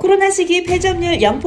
코로나 시기 폐점률 0%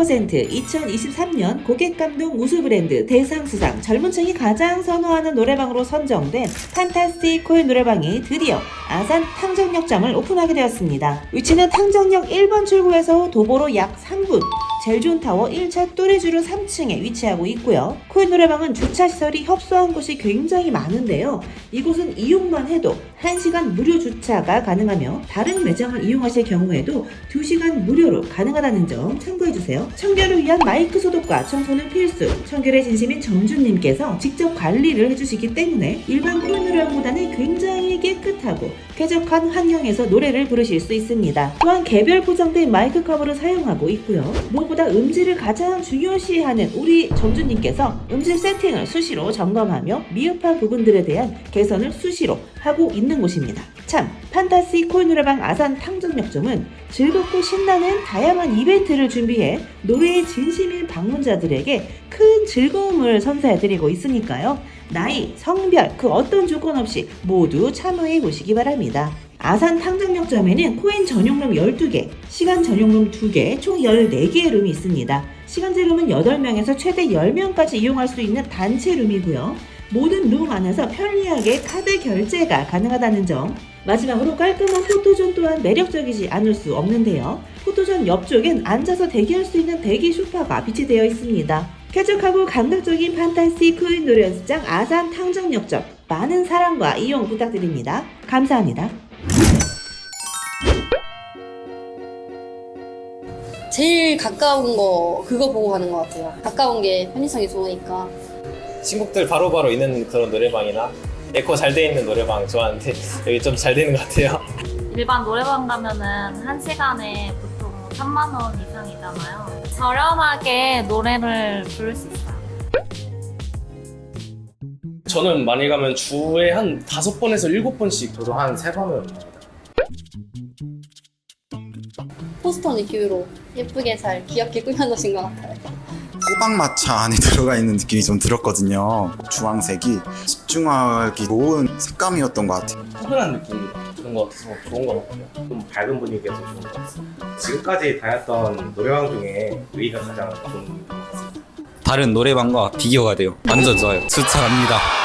2023년 고객감동 우수 브랜드 대상 수상 젊은 층이 가장 선호하는 노래방으로 선정된 판타스틱 코의 노래방이 드디어 아산 탕정역점을 오픈하게 되었습니다. 위치는 탕정역 1번 출구에서 도보로 약 3분 젤존타워 1차 뚜레주루 3층에 위치하고 있고요. 코의 노래방은 주차 시설이 협소한 곳이 굉장히 많은데요. 이곳은 이용만 해도 1시간 무료 주차가 가능하며 다른 매장을 이용하실 경우에도 2시간 무료로 가능하다는 점 참고해주세요. 청결을 위한 마이크 소독과 청소는 필수. 청결의 진심인 정준님께서 직접 관리를 해주시기 때문에 일반 코인 노래방보다는 굉장히 깨끗하고 쾌적한 환경에서 노래를 부르실 수 있습니다. 또한 개별 포장된 마이크 커버를 사용하고 있고요. 무엇보다 음질을 가장 중요시하는 우리 정준님께서 음질 세팅을 수시로 점검하며 미흡한 부분들에 대한 개선을 수시로 하고 있는 곳입니다. 참, 판타시 코인 노래방 아산 탕정역점은 즐겁고 신나는 다양한 이벤트를 준비해 노래에 진심인 방문자들에게 큰 즐거움을 선사해드리고 있으니까요. 나이, 성별, 그 어떤 조건 없이 모두 참여해 보시기 바랍니다. 아산 탕정역점에는 코인 전용룸 12개, 시간 전용룸 2개, 총 14개의 룸이 있습니다. 시간제 룸은 8명에서 최대 10명까지 이용할 수 있는 단체 룸이고요. 모든 룸 안에서 편리하게 카드 결제가 가능하다는 점. 마지막으로 깔끔한 포토존 또한 매력적이지 않을 수 없는데요. 포토존 옆쪽엔 앉아서 대기할 수 있는 대기 소파가 비치되어 있습니다. 쾌적하고 감각적인 판타시 코인 노래 연습장 아산 탕정역점 많은 사랑과 이용 부탁드립니다. 감사합니다. 제일 가까운 거 그거 보고 가는 것 같아요. 가까운 게 편의성이 좋으니까. 친구들 바로바로 있는 그런 노래방이나 에코 잘 돼 있는 노래방 좋아하는데 여기 좀 잘 되는 것 같아요. 일반 노래방 가면은 한 시간에 보통 3만 원 이상이잖아요. 저렴하게 노래를 부를 수 있어요. 저는 많이 가면 주에 한 다섯 번에서 일곱 번씩 저도 한 세 번은 포스터 느낌으로 예쁘게 잘 귀엽게 꾸며놓으신 것 같아요. 호박마차 안에 들어가 있는 느낌이 좀 들었거든요. 주황색이 집중하기 좋은 색감이었던 것 같아요. 포근한 느낌이 드는 것 같아서 좋은 것 같아요. 좀 밝은 분위기여서 좋은 것 같습니다. 지금까지 다녔던 노래방 중에 여기가 가장 좋은 것 같습니다. 다른 노래방과 비교가 돼요. 완전 좋아요. 추천합니다.